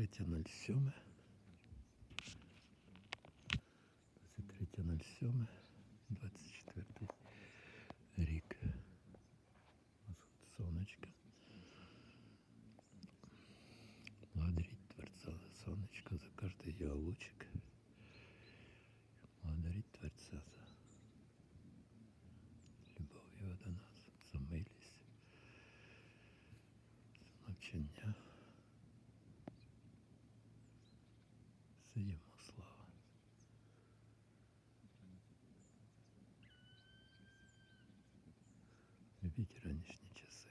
23.07. 23.07. 24 рік. Восход сонечка. Благодарить Творца за сонечко, за каждый ее лучик. Благодарить Творца за любов його до нас, за милість, за навчання. Це йому слава. Любіть ранішні часи.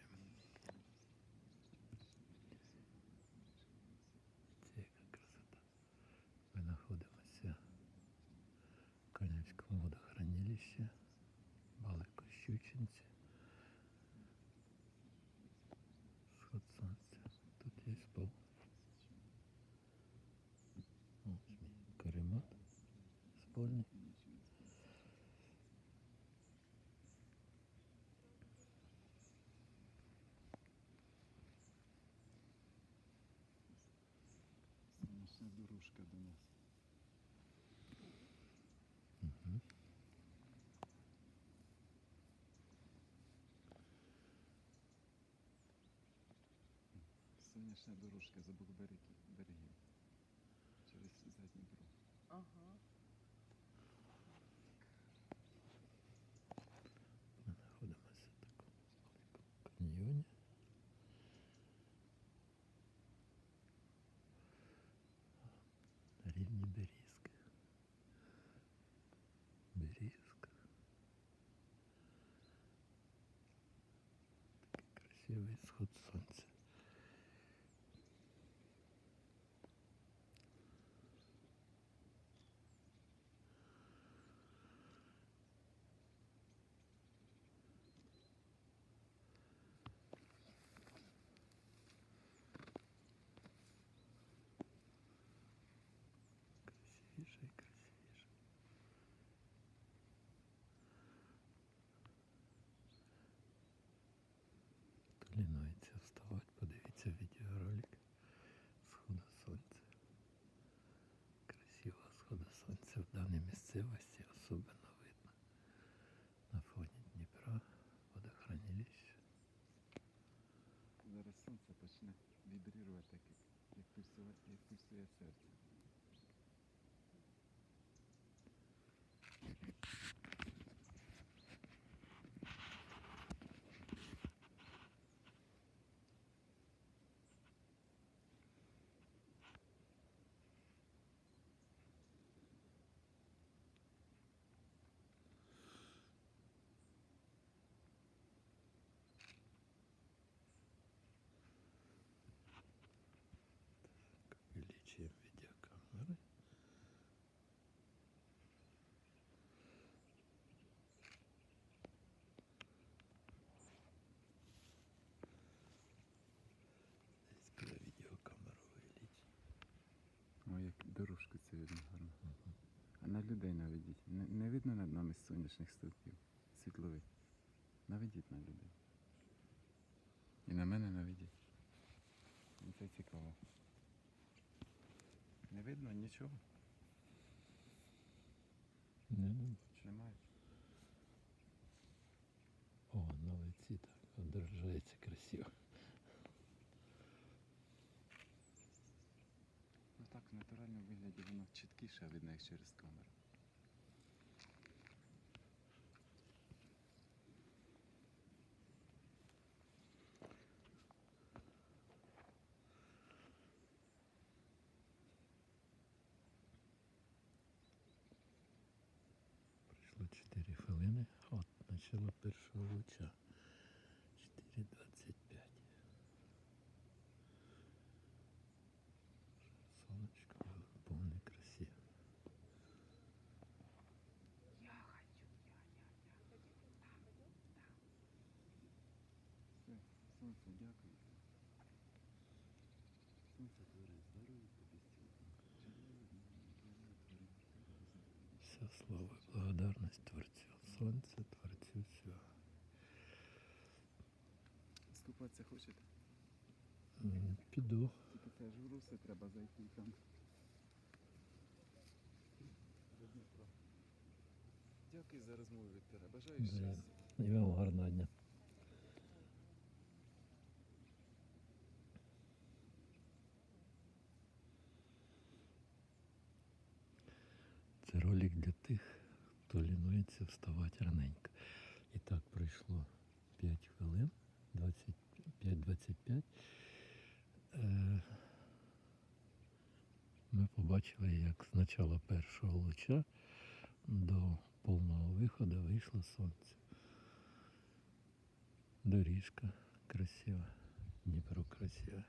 Це яка красота. Ми знаходимося в Канівському водохранилищі, Балико Щучинці. Дорожка до нас. Сонячна дорожка з обох берегів, берегів. Через задній брод. Ага. Берізки. Берізка. Такий красивий сход сонця. даній місцевості особливо видно. На фоні Дніпра, водохранилище. Зараз сонце почне вібрувати, так як, як, пульсувати, як пульсує серце. Дорожку це видно гарно. А на людей наведіть. Не, не видно над нами сонячних стовпів. Світлових. Наведіть на людей. І на мене наведіть. І Це цікаво. Не видно нічого. Не, не. Немає. О, на лиці так одражається красиво. Ну так, в натуральному вигляді воно чіткіше видно, як через камеру. Пройшло 4 хвилини от начала першого луча. Сонце, дякую. Сонце творець, здоров'я тобі Вся слава благодарність Творцю Сонця, Творцю всього. Скупатися хочете? Піду. Тільки Теж в руси треба зайти там. Дякую за розмову, Вікторе. Бажаю Да. щастя. І вам гарного дня. Тих, хто лінується вставати раненько. І так пройшло 5 хвилин, 25-25. Е, Ми побачили, як з начала першого луча до повного виходу вийшло сонце. Доріжка красива, Дніпро красиве.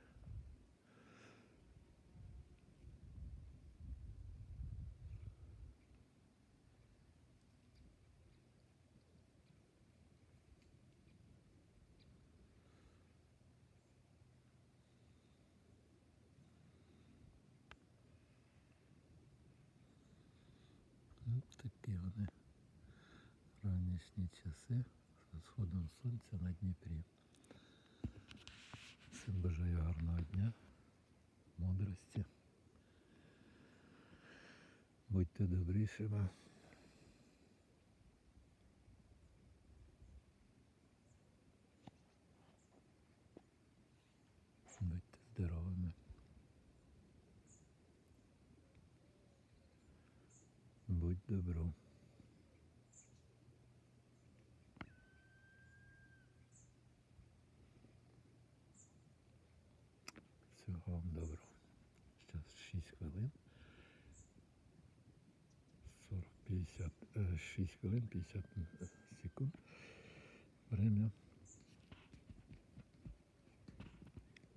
Ну, такі вони ранішні часи з сходом сонця на Дніпрі. Всім бажаю гарного дня, мудрості. Будьте добрішими. Будьте здоровими. Будь добро. Всього вам доброго. Зараз 6 хвилин. 40, 50, е, 6 хвилин, 50 е, секунд. Время.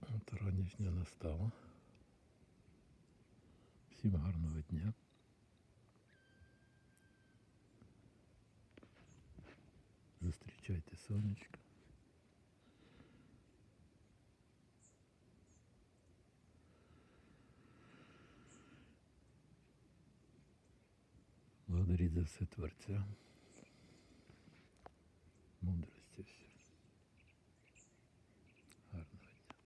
От ранішня настала. Всім гарного дня. Зустрічайте сонечко. Благодаріть за все Творця. Мудрості всього.